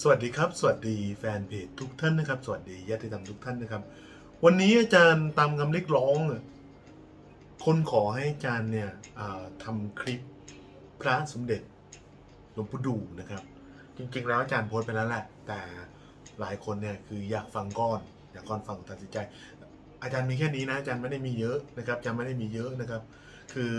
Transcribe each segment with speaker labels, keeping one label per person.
Speaker 1: สวัสดีครับ สวัสดีแฟนเพจทุกท่านนะครับ สวัสดีญาติธรรมทุกท่านนะครับ วันนี้อาจารย์ตามคำเรียกร้อง คนขอให้อาจารย์เนี่ยทำคลิปพระสมเด็จหลวงปู่ดูนะครับ จริงๆแล้วอาจารย์โพสไปแล้วแหละ แต่หลายคนเนี่ยคืออยากฟังก้อน อยากก่อนฟังตัดสินใจ อาจารย์มีแค่นี้นะอาจารย์ไม่ได้มีเยอะนะครับอาจารย์ไม่ได้มีเยอะนะครับ คือ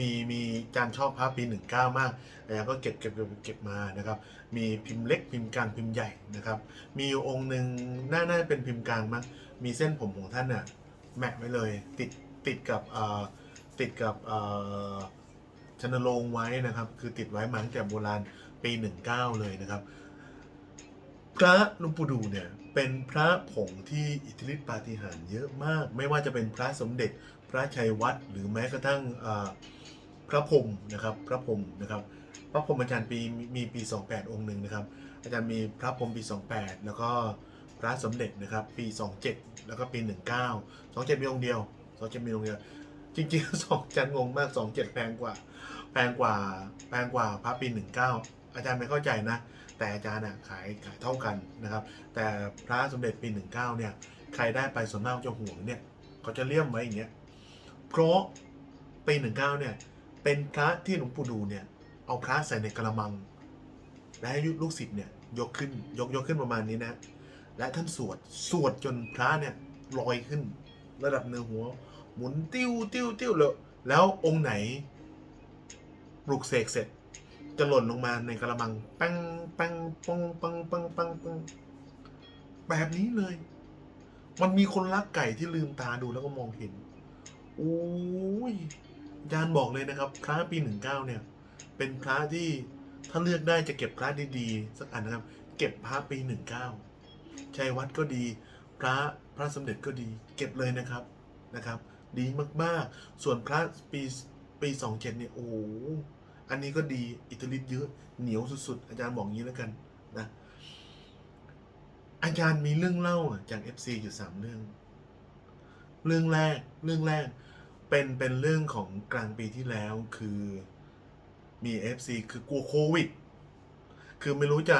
Speaker 1: มีมีอารชอบพระปี 19 มากอาจารย์ก็เก็บเก็บเก็บเก็บมานะครับ มีพิมพ์เล็กพิมพ์กลางพิมพ์ใหญ่นะครับ มีอยู่องค์หนึ่งน่าน่าเป็นพิมพ์กลางมั้งมีเส้นผมของท่านน่ะแมะไว้เลยติดติดกับเอ่อติดกับเอ่อชนโรงไว้นะครับ คือติดไว้มาตั้งแต่โบราณปี 19 เลยนะครับ พระลวงปูดูเนี่ยเป็นพระผงที่อิทธิฤทธิปาฏิหาริย์เยอะมาก ไม่ว่าจะเป็นพระสมเด็จ พระชัยวัดหรือแม้กระทั่งพระพรหมนะครับพระพรหมนะครับพระพรหมอาจารย์ปีมีปี 28 องค์หนึ่งนะครับ อาจารย์มีพระพรหมปี 28 แล้วก็พระสมเด็จนะครับปี 27 แล้วก็ปี 19 27 มีองค์เดียว 27 มีองค์เดียว จริงๆสองอาจารย์งงมาก 27 แพงกว่า แพงกว่าแพงกว่าพระปี 19 อาจารย์ไม่เข้าใจนะ แต่อาจารย์น่ะขายขายเท่ากันนะครับ แต่พระสมเด็จปี 19 เนี่ยใครได้ไปส่วนมากจะห่วงเนี่ยเขาจะเลี่ยมไว้อย่างเงี้ย เพราะปี19เก้าเนี่ยเป็นพระที่หลวงปู่ดูเนี่ยเอาพระใส่ในกระมัง และให้ลูกศิษย์เนี่ยยกขึ้นยกยกขึ้นประมาณนี้นะ และท่านสวดสวดจนพระเนี่ยลอยขึ้น ระดับเนื้อหัว หมุนติ้วติ้วติ้วเลยแล้วองค์ไหนปลุกเสกเสร็จ จะหล่นลงมาในกระมังปังปังปังปังปังปังปังแบบนี้เลย มันมีคนรักไก่ที่ลืมตาดูแล้วก็มองเห็น โอ้ยอาจารย์บอกเลยนะครับ พระปีหนึ่งเก้าเนี่ย เป็นพระที่ถ้าเลือกได้จะเก็บพระดีๆสักอันนะครับ เก็บพระปีหนึ่งเก้าชัยวัดก็ดี พระพระสมเด็จก็ดี เก็บเลยนะครับนะครับ ดีมากๆ ส่วนพระปีปีสองเจ็ดเนี่ยโอ้โหอันนี้ก็ดีอิตาลีเยอะเหนียวสุดๆ อาจารย์บอกงี้แล้วกันนะอาจารย์มีเรื่องเล่าอะจาก FC อยู่สามเรื่อง เรื่องแรกเรื่องแรกเป็นเป็นเรื่องของกลางปีที่แล้วคือมี FC คือกลัวโควิด คือไม่รู้จะ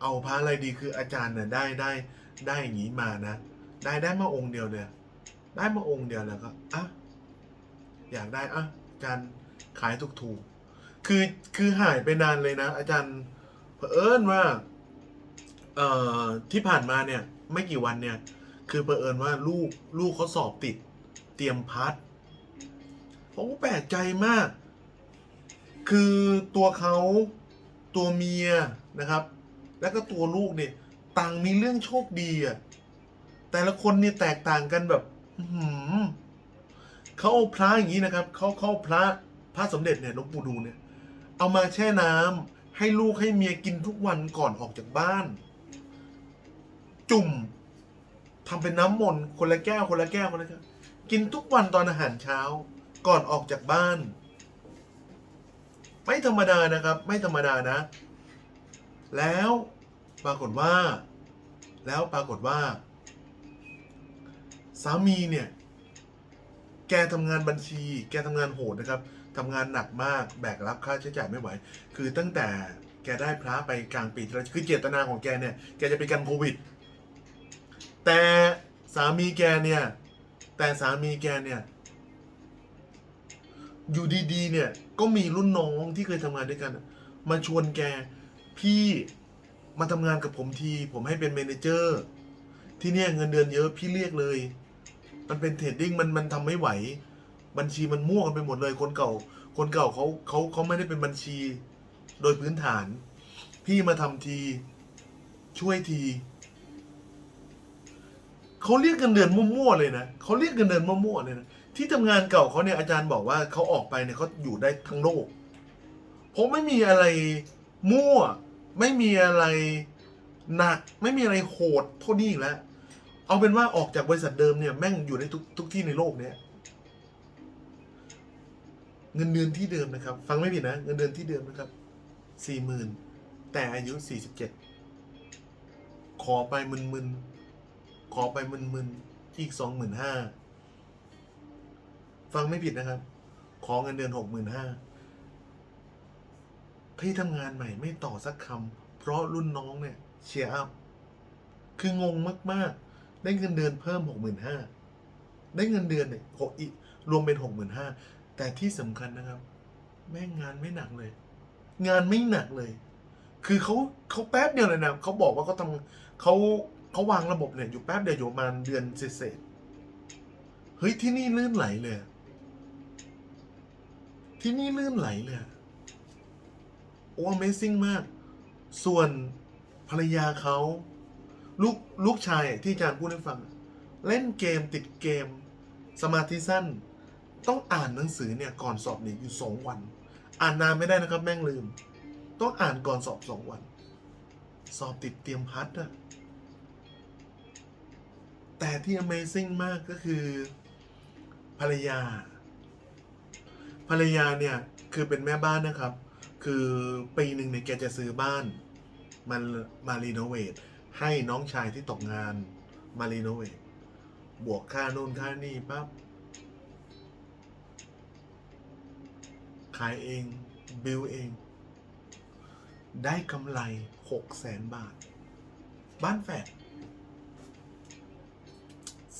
Speaker 1: เอาพระอะไรดีคืออาจารย์เนี่ยได้ได้ได้อย่างนี้มานะ ได้ได้มาองค์เดียวเนี่ย ได้มาองค์เดียวแล้วก็อะอยากได้อะอาจารย์ขายถูกๆคือคือหายไปนานเลยนะ อาจารย์เผอิญว่าเอ่อที่ผ่านมาเนี่ย ไม่กี่วันเนี่ย คือเผอิญว่าลูกลูกเขาสอบติด เตรียมพัดผมก็แปลกใจมาก คือตัวเขาตัวเมียนะครับ แล้วก็ตัวลูกเนี่ยต่างมีเรื่องโชคดีอะแต่ละคนเนี่ยแตกต่างกันแบบหือเขาเอาพระอย่างนี้นะครับเขาเขาเอาพระพระสมเด็จเนี่ยหลวงปู่ดูเนี่ย เอามาแช่น้ำให้ลูกให้เมียกินทุกวันก่อนออกจากบ้าน จุ่ม ทำเป็นน้ำมนต์คนละแก้วคนละแก้วคนละแก้วกินทุกวันตอนอาหารเช้าก่อนออกจากบ้าน ไม่ธรรมดานะครับ ไม่ธรรมดานะ แล้วปรากฏว่า แล้วปรากฏว่า สามีเนี่ย แกทำงานบัญชี แกทำงานโหดนะครับทำงานหนักมากแบกรับค่าใช้จ่ายไม่ไหว คือตั้งแต่แกได้พระไปกลางปีแล้วคือเจตนาของแกเนี่ย แกจะไปกันโควิด แต่สามีแกเนี่ย แต่สามีแกเนี่ย อยู่ดีๆเนี่ย ก็มีรุ่นน้องที่เคยทำงานด้วยกัน มาชวนแกพี่มาทำงานกับผมที ผมให้เป็นเมเนเจอร์ ที่เนี่ยเงินเดือนเยอะพี่เรียกเลย มันเป็นเทรดดิ้งมันมันทำไม่ไหว บัญชีมันมั่วกันไปหมดเลยคนเก่า คนเก่าเขาเขาเขาไม่ได้เป็นบัญชี โดยพื้นฐาน พี่มาทำที ช่วยที เขาเรียกเงินเดือนมั่วๆเลยนะเขาเรียกเงินเดือนมั่วๆเลยนะที่ทำงานเก่าเขาเนี่ยอาจารย์บอกว่าเขาออกไปเนี่ยเขาอยู่ได้ทั้งโลก เพราะไม่มีอะไรมั่ว ไม่มีอะไรหนัก ไม่มีอะไรโหดเท่านี้อีกแล้ว เอาเป็นว่าออกจากบริษัทเดิมเนี่ยแม่งอยู่ในทุกทุกที่ในโลกเนี้ยเงินเดือนที่เดิมนะครับ ฟังไม่ผิดนะ เงินเดือนที่เดิมนะครับสี่หมื่นแต่อายุสี่สิบเจ็ดขอไปมึนๆ ขอไปมึนๆอีกสองหมื่นห้าฟังไม่ผิดนะครับ ขอเงินเดือนหกหมื่นห้าพี่ทำงานใหม่ไม่ต่อสักคำเพราะรุ่นน้องเนี่ยเชียร์อัพ คืองงมากๆ ได้เงินเดือนเพิ่มหกหมื่นห้าได้เงินเดือนเนี่ยหกอีกรวมเป็นหกหมื่นห้าแต่ที่สำคัญนะครับ แม่งงานไม่หนักเลย งานไม่หนักเลย คือเขาเขาแป๊บเดียวเลยนะเขาบอกว่าเขาทำเขา เขาวางระบบเนี่ยอยู่แป๊บเดียวอยู่ประมาณเดือนเศษเฮ้ยที่นี่ลื่นไหลเลย ที่นี่ลื่นไหลเลยอะโอ้ Amazing มาก ส่วนภรรยาเขาลูกลูกชายที่อาจารย์พูดให้ฟัง เล่นเกมติดเกม สมาธิสั้น ต้องอ่านหนังสือเนี่ยก่อนสอบเนี่ยอยู่สองวัน อ่านนานไม่ได้นะครับแม่งลืม ต้องอ่านก่อนสอบสองวัน สอบติดเตรียมพัดอะ แต่ที่ Amazing มากก็คือ ภรรยา ภรรยาเนี่ยคือเป็นแม่บ้านนะครับ คือปีหนึ่งเนี่ยแกจะซื้อบ้านมันมารีโนเวทให้น้องชายที่ตกงานมารีโนเวทบวกค่านู่นค่านี่ปั๊บขายเองบิลเอง ได้กำไรหกแสนบาท บ้านแฝด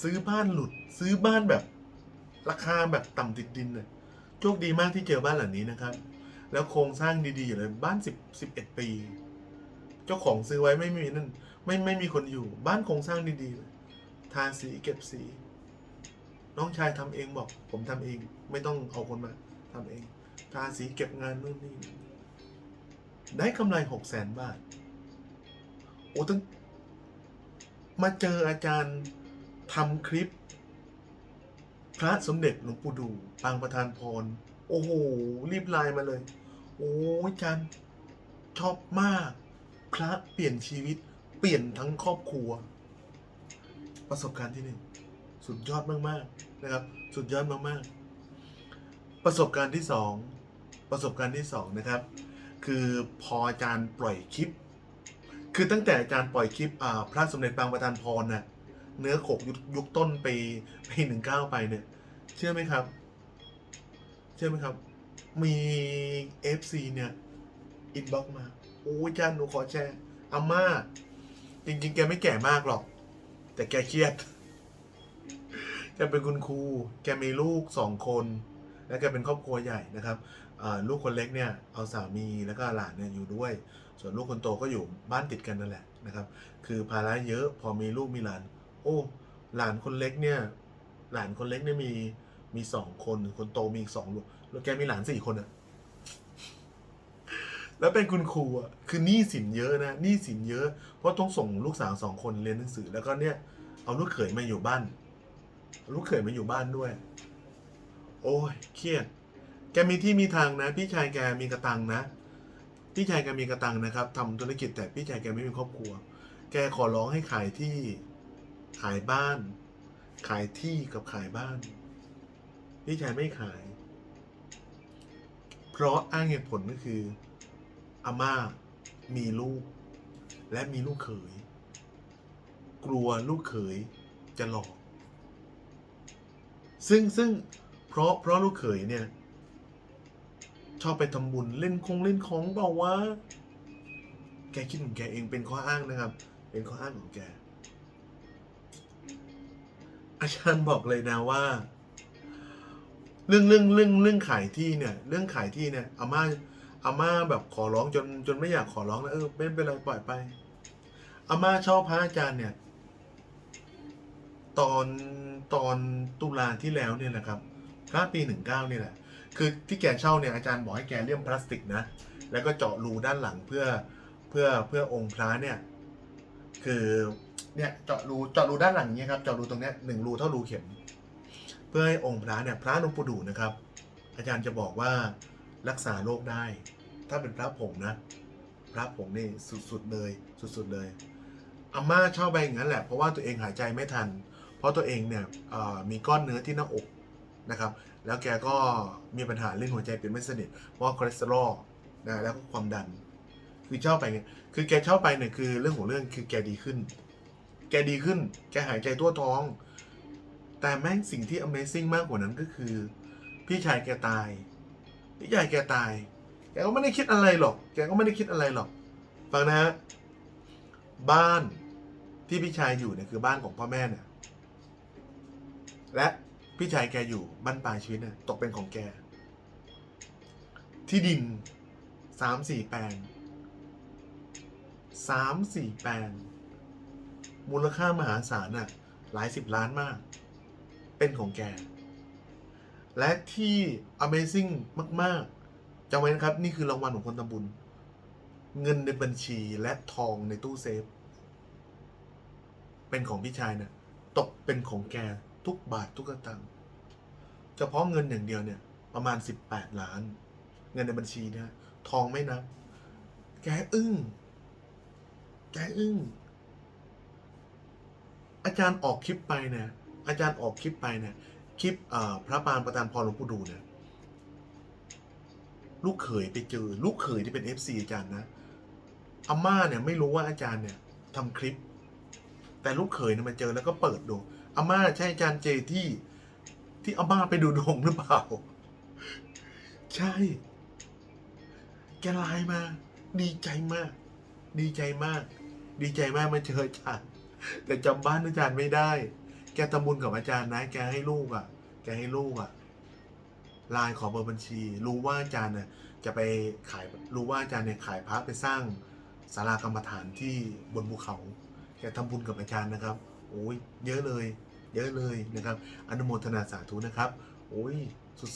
Speaker 1: ซื้อบ้านหลุด ซื้อบ้านแบบ ราคาแบบต่ำติดดินเลยโชคดีมากที่เจอบ้านหลังนี้นะครับ แล้วโครงสร้างดีๆอยู่เลยบ้านสิบสิบเอ็ดปี เจ้าของซื้อไว้ไม่มีนั่นไม่ไม่มีคนอยู่ บ้านโครงสร้างดีๆเลยทาสีเก็บสี น้องชายทำเองบอก ผมทำเอง ไม่ต้องเอาคนมาทำเอง ทาสีเก็บงานนู่นนี่ได้กำไรหกแสนบาทโอ้ตั้งมาเจออาจารย์ ทำคลิป พระสมเด็จหลวงปู่ดูปางประธานพร โอ้โห รีบไลน์มาเลย โอ้ยอาจารย์ชอบมาก พระเปลี่ยนชีวิต เปลี่ยนทั้งครอบครัว ประสบการณ์ที่หนึ่งสุดยอดมากๆนะครับ สุดยอดมากๆ ประสบการณ์ที่สองประสบการณ์ที่สองนะครับ คือพออาจารย์ปล่อยคลิป คือตั้งแต่อาจารย์ปล่อยคลิปอ่าพระสมเด็จปางประธานพรน่ะ เนื้อขกยุคยุคต้นปีปีหนึ่งเก้าไปเนี่ย เชื่อไหมครับ เชื่อไหมครับ มีเอฟซีเนี่ยอินบ็อกมาโอ้ยจารย์หนูขอแชร์อาม่า จริง ๆ แกไม่แก่มากหรอก แต่แกเครียด แกเป็นคุณครู แกมีลูกสองคน และแกเป็นครอบครัวใหญ่นะครับลูกคนเล็กเนี่ยเอาสามีแล้วก็หลานเนี่ยอยู่ด้วย ส่วนลูกคนโตก็อยู่บ้านติดกันนั่นแหละนะครับ คือภาระเยอะพอมีลูกมีหลาน โอ้ หลานคนเล็กเนี่ย หลานคนเล็กเนี่ยมีมีสองคน คนโตมีอีกสองลูกแล้วแกมีหลานสี่คนอะแล้วเป็นคุณครูอะคือหนี้สินเยอะนะหนี้สินเยอะ เพราะต้องส่งลูกสาวสองคนเรียนหนังสือ แล้วก็เนี่ยเอาลูกเขยมาอยู่บ้าน ลูกเขยมาอยู่บ้านด้วย โอ้ยเครียด แกมีที่มีทางนะ พี่ชายแกมีกระตังนะ พี่ชายแกมีกระตังนะครับทำธุรกิจแต่พี่ชายแกไม่มีครอบครัว แกขอร้องให้ขายที่ ขายบ้าน ขายที่กับขายบ้าน พี่ชายไม่ขาย เพราะอ้างเหตุผลก็คือ อาม่ามีลูก และมีลูกเขย กลัวลูกเขยจะหลอก ซึ่งซึ่งเพราะเพราะลูกเขยเนี่ย ชอบไปทำบุญเล่นคงเล่นของเปล่าวะแกคิดของแกเองเป็นข้ออ้างนะครับ เป็นข้ออ้างของแก อาจารย์บอกเลยนะว่า เรื่องเรื่องเรื่องเรื่องขายที่เนี่ย เรื่องขายที่เนี่ยอาม่าอาม่าแบบขอร้องจนจนไม่อยากขอร้องแล้วเออไม่เป็นไรปล่อยไปอาม่าชอบพระอาจารย์เนี่ย ตอนตอนตุลาที่แล้วเนี่ยนะครับพระปีหนึ่งเก้านี่แหละ คือที่แกเช่าเนี่ยอาจารย์บอกให้แกเลี่ยมพลาสติกนะแล้วก็เจาะรูด้านหลังเพื่อเพื่อเพื่อองค์พระเนี่ย คือ เนี่ยเจาะรูเจาะรูด้านหลังเนี้ยครับเจาะรูตรงเนี้ยหนึ่งรูเท่ารูเข็ม เพื่อให้องค์พระเนี่ยพระหลวงปู่ดูนะครับ อาจารย์จะบอกว่ารักษาโรคได้ ถ้าเป็นพระผงนะ พระผงนี่สุดๆเลยสุดๆเลยอาม่าชอบไปอย่างนั้นแหละเพราะว่าตัวเองหายใจไม่ทัน เพราะตัวเองเนี่ยมีก้อนเนื้อที่หน้าอกนะครับ แล้วแกก็มีปัญหาเรื่องหัวใจเป็นไม่สนิทเพราะว่าคอเลสเตอรอลนะแล้วก็ความดัน คือช่าไปคือแกช่าไปเนี่ยคือเรื่องของเรื่องคือแกดีขึ้น แกดีขึ้น แกหายใจทั่วท้อง แต่แม่งสิ่งที่ Amazing มากกว่านั้นก็คือ พี่ชายแกตาย พี่ชายแกตาย แกก็ไม่ได้คิดอะไรหรอก แกก็ไม่ได้คิดอะไรหรอก ฟังนะฮะ บ้านที่พี่ชายอยู่เนี่ยคือบ้านของพ่อแม่เนี่ย และพี่ชายแกอยู่บ้านปลายชีวิตเนี่ยตกเป็นของแก ที่ดินสามสี่แปลงสามสี่แปลง มูลค่ามหาศาลน่ะหลายสิบล้านมาก เป็นของแก และที่ Amazing มาก ๆจำไว้นะครับ นี่คือรางวัลของคนทำบุญ เงินในบัญชีและทองในตู้เซฟ เป็นของพี่ชายนะตกเป็นของแกทุกบาททุกตางค์เฉพาะเงินอย่างเดียวเนี่ย ประมาณ 18 ล้าน เงินในบัญชีนะทองไม่นับ แกอึ้ง แกอึ้ง อาจารย์ออกคลิปไปเนี่ยอาจารย์ออกคลิปไปเนี่ยคลิปพระปานประธานพรหลวงปู่ดูเนี่ยลูกเขยไปเจอ ลูกเขยที่เป็น FC อาจารย์นะอาม่าเนี่ยไม่รู้ว่าอาจารย์เนี่ยทำคลิป แต่ลูกเขยเนี่ยมาเจอแล้วก็เปิดดูอาม่าใช่อาจารย์เจที่ที่อาม่าไปดูดวงหรือเปล่า ใช่ แกไลน์มา ดีใจมาก ดีใจมาก ดีใจมากมาเจออาจารย์ แต่จำบ้านอาจารย์ไม่ได้ แกทำบุญกับอาจารย์นะ แกให้ลูกอะ่ะ แกให้ลูกอะ่ะไลน์ขอเบอร์บัญชี รู้ว่าอาจารย์น่ะจะไปขายรู้ว่าอาจารย์เนี่ยขายพระไปสร้างศาลากรรมฐานที่บนภูเขาแกทำบุญกับอาจารย์นะครับ โอ้ยเยอะเลย เยอะเลยนะครับ อนุโมทนาสาธุนะครับ โอ้ย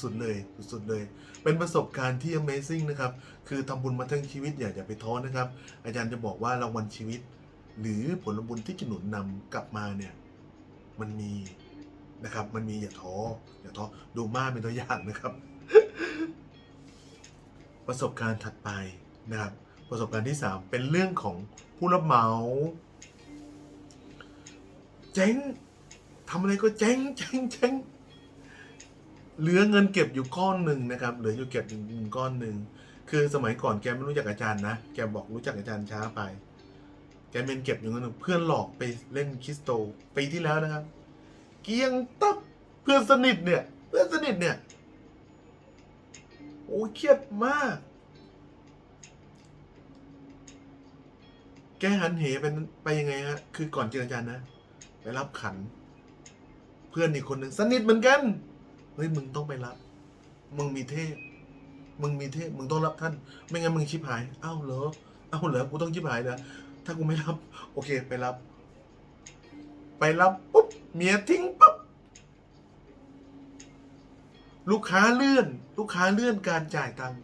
Speaker 1: สุดๆเลยสุดๆเลย เป็นประสบการณ์ที่ Amazing นะครับ คือทำบุญมาทั้งชีวิตอย่าอย่าไปท้อนะครับ อาจารย์จะบอกว่ารางวัลชีวิต หรือผลบุญที่จะหนุนนำกลับมาเนี่ยมันมีนะครับ มันมีอย่าท้ออย่าท้อดูมาเป็นตัวอย่างนะครับ ประสบการณ์ถัดไปนะครับ ประสบการณ์ที่ 3 เป็นเรื่องของผู้รับเหมาเจ๊งทำอะไรก็เจ๊งเจ๊งเจ๊งเหลือเงินเก็บอยู่ก้อนหนึ่งนะครับ เหลืออยู่เก็บอยู่ก้อนหนึ่ง คือสมัยก่อนแกไม่รู้จักอาจารย์นะ แกบอกรู้จักอาจารย์ช้าไป แกเมนเก็บอยู่เงินเพื่อนหลอกไปเล่นคริสโตปีที่แล้วนะครับ เกียงตับเพื่อนสนิทเนี่ย เพื่อนสนิทเนี่ยโอ้เครียดมาก แกหันเหเป็นไปยังไงฮะ คือก่อนเจออาจารย์นะ ไปรับขัน เพื่อนอีกคนหนึ่งสนิทเหมือนกัน เฮ้ยมึงต้องไปรับ มึงมีเทพ มึงมีเทพ มึงต้องรับท่าน ไม่งั้นมึงชิบหาย เอ้าเหรอ เอ้าเหรอ กูต้องชิบหายเหรอ ถ้ากูไม่รับ โอเค ไปรับ ไปรับปุ๊บเมียทิ้งปุ๊บลูกค้าเลื่อน ลูกค้าเลื่อนการจ่ายตังค์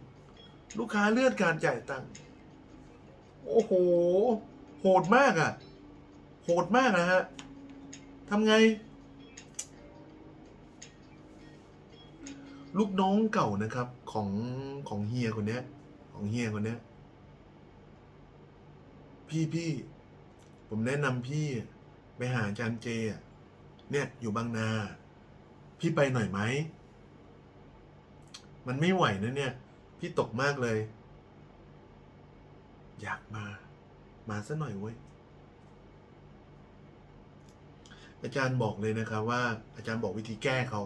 Speaker 1: ลูกค้าเลื่อนการจ่ายตังค์โอ้โห โหดมากอะ่ะ โหดมากนะฮะทำไง ลูกน้องเก่านะครับ ของของเฮียคนเนี้ย ของเฮียคนเนี้ย พี่พี่ผมแนะนำพี่ไปหาอาจารย์เจอะเนี่ยอยู่บางนา พี่ไปหน่อยไหม มันไม่ไหวนะเนี่ย พี่ตกมากเลย อยากมา มาซะหน่อยเว้ย อาจารย์บอกเลยนะครับว่า อาจารย์บอกวิธีแก้เขา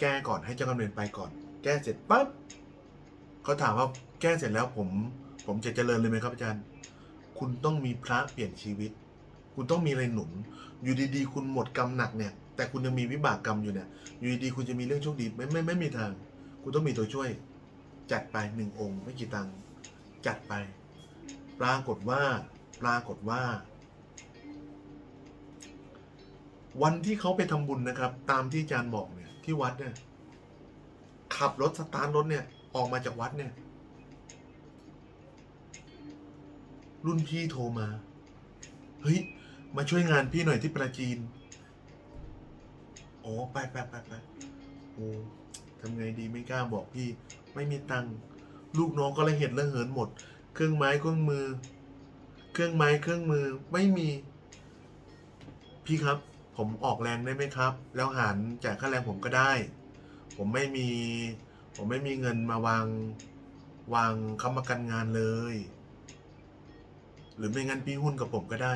Speaker 1: แก้ก่อนให้เจ้ากรรมนายเวรไปก่อน แก้เสร็จปั๊บเขาถามว่าแก้เสร็จแล้วผม ผมจะเจริญเลยไหมครับอาจารย์ คุณต้องมีพระเปลี่ยนชีวิต คุณต้องมีอะไรหนุน อยู่ดีๆ คุณหมดกรรมหนักเนี่ย แต่คุณยังมีวิบากกรรมอยู่เนี่ย อยู่ดีๆ คุณจะมีเรื่องโชคดีไม่ไม่ไม่มีทาง คุณต้องมีตัวช่วย จัดไปหนึ่งองค์ ไม่กี่ตังค์ จัดไป ปรากฏว่า ปรากฏว่า วันที่เขาไปทำบุญนะครับ ตามที่อาจารย์บอกเนี่ย ที่วัดเนี่ย ขับรถสตาร์ทรถเนี่ย ออกมาจากวัดเนี่ย รุ่นพี่โทรมา เฮ้ย มาช่วยงานพี่หน่อยที่ปราจีนอ๋อไปไปไปไปโอ้ทำไงดีไม่กล้าบอกพี่ ไม่มีตังค์ลูกน้องก็เลยเห็นและเหินหมด เครื่องไม้เครื่องมือ เครื่องไม้เครื่องมือไม่มี พี่ครับ ผมออกแรงได้ไหมครับ แล้วหารจ่ายค่าแรงผมก็ได้ ผมไม่มี ผมไม่มีเงินมาวางวางค้ำประกันงานเลย รือไม่งั้นพี่หุ้นกับผมก็ได้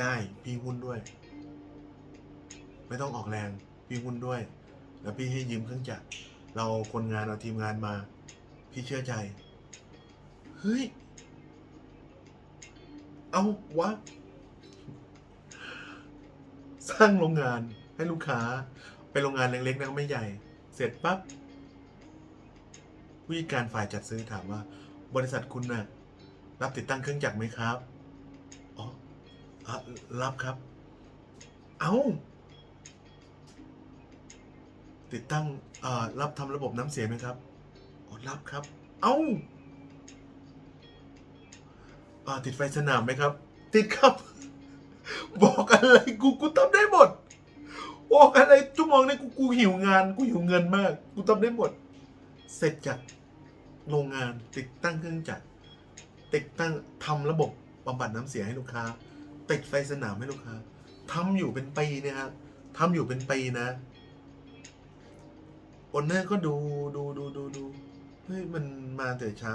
Speaker 1: ได้พี่หุ้นด้วย ไม่ต้องออกแรง พี่หุ้นด้วย แล้วพี่ให้ยืมเครื่องจักรเราคนงานเอาทีมงานมา พี่เชื่อใจ เฮ้ย เอาวะ สร้างโรงงานให้ลูกค้า เป็นโรงงานเล็กๆนะไม่ใหญ่ เสร็จปั๊บผู้จัดการฝ่ายจัดซื้อถามว่า บริษัทคุณน่ะรับติดตั้งเครื่องจักรไหมครับ รับครับ เอาติดตั้งรับทำระบบน้ำเสียไหมครับรับครับ เอาอ่าติดไฟสนามไหมครับ ติดครับ บอกอะไรกูกูทำได้หมดบอกอะไรชั่วโมงนี้กูกูหิวงาน กูหิวเงินมาก กูทำได้หมด เสร็จจากโรงงานติดตั้งเครื่องจักรติดตั้งทำระบบบำบัดน้ำเสียให้ลูกค้า ติดไฟสนามให้ลูกค้าทำอยู่เป็นปีเนะครับทำอยู่เป็นปีนะโอนเนอร์ก็ดูดูดูดูดูเฮ้ยมันมาแต่เช้า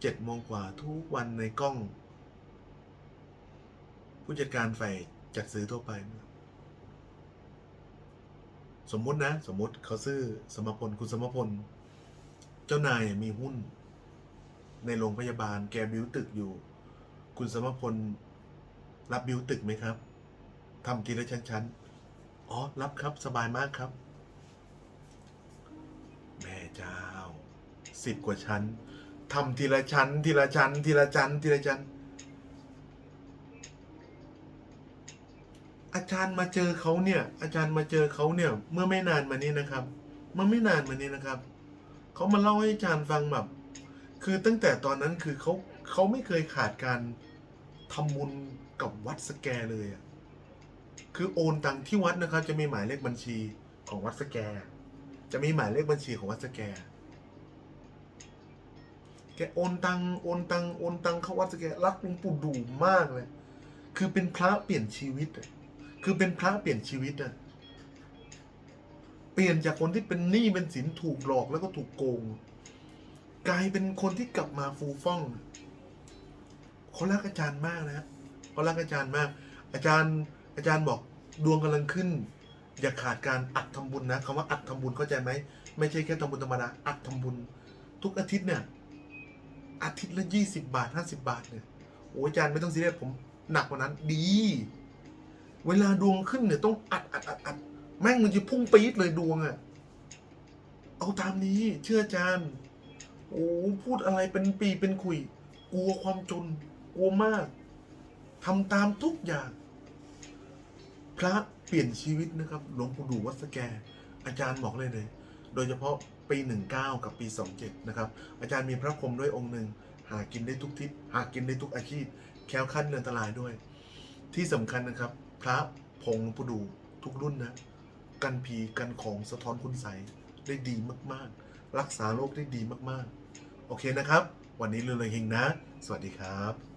Speaker 1: เจ็ดโมงกว่าทุกวันในกล้อง ผู้จัดการฝ่ายจัดซื้อทั่วไป สมมุตินะ สมมุติเขาซื้อสมพลคุณสมพล เจ้านายมีหุ้น ในโรงพยาบาลแกบิวตึกอยู่ คุณสมพล รับบิวตึกไหมครับทำทีละชั้นๆ อ๋อ รับครับ สบายมากครับ แม่เจ้า สิบกว่าชั้นทำทีละชั้น ทีละชั้น ทีละชั้น ทีละชั้น อาจารย์มาเจอเขาเนี่ย อาจารย์มาเจอเขาเนี่ย เมื่อไม่นานมานี้นะครับ เมื่อไม่นานมานี้นะครับ เขามาเล่าให้อาจารย์ฟังแบบ คือตั้งแต่ตอนนั้นคือเขาเขาไม่เคยขาดการ ทำบุญกับวัดสแกเลยอะคือโอนตังที่วัดนะครับ จะมีหมายเลขบัญชีของวัดสแก จะมีหมายเลขบัญชีของวัดสแก แกโอนตังโอนตังโอนตังเข้าวัดสแกรักหลวงปู่ดูมากเลย คือเป็นพระเปลี่ยนชีวิตคือเป็นพระเปลี่ยนชีวิตอะเปลี่ยนจากคนที่เป็นหนี้เป็นสินถูกหลอกแล้วก็ถูกโกง กลายเป็นคนที่กลับมาฟูฟ่อง เขารักอาจารย์มากนะเขารักอาจารย์มาก อาจารย์อาจารย์บอกดวงกำลังขึ้น อย่าขาดการอัดทำบุญนะคำว่าอัดทำบุญเข้าใจไหมไม่ใช่แค่ทำบุญธรรมดาอัดทำบุญ ทุกอาทิตย์เนี่ยอาทิตย์ละยี่สิบบาทห้าสิบาทเนี่ยโอ้อาจารย์ไม่ต้องซีเรียสผมหนักกว่านั้นดี เวลาดวงขึ้นเนี่ยต้องอัดอัดอัดอัดแม่งมันจะพุ่งปี๊ดเลยดวงอะ่ะเอาตามนี้เชื่ออาจารย์ โอ้พูดอะไรเป็นปีเป็นคุย กลัวความจน กลัวมากทำตามทุกอย่าง พระเปลี่ยนชีวิตนะครับ หลวงปู่ดูวัดสแก อาจารย์บอกเลยเลย โดยเฉพาะปี 19 กับปี 27 นะครับ อาจารย์มีพระพรหมด้วยองค์หนึ่ง หากินได้ทุกทิศหากินได้ทุกอาชีพ แคล้วคลาดเงินอันตรายด้วย ที่สำคัญนะครับ พระผงหลวงปู่ดูทุกรุ่นนะ กันผีกันของสะท้อนคุณใสได้ดีมากๆ รักษาโรคได้ดีมากๆ โอเคนะครับ วันนี้เรื่องเลยเฮงนะ สวัสดีครับ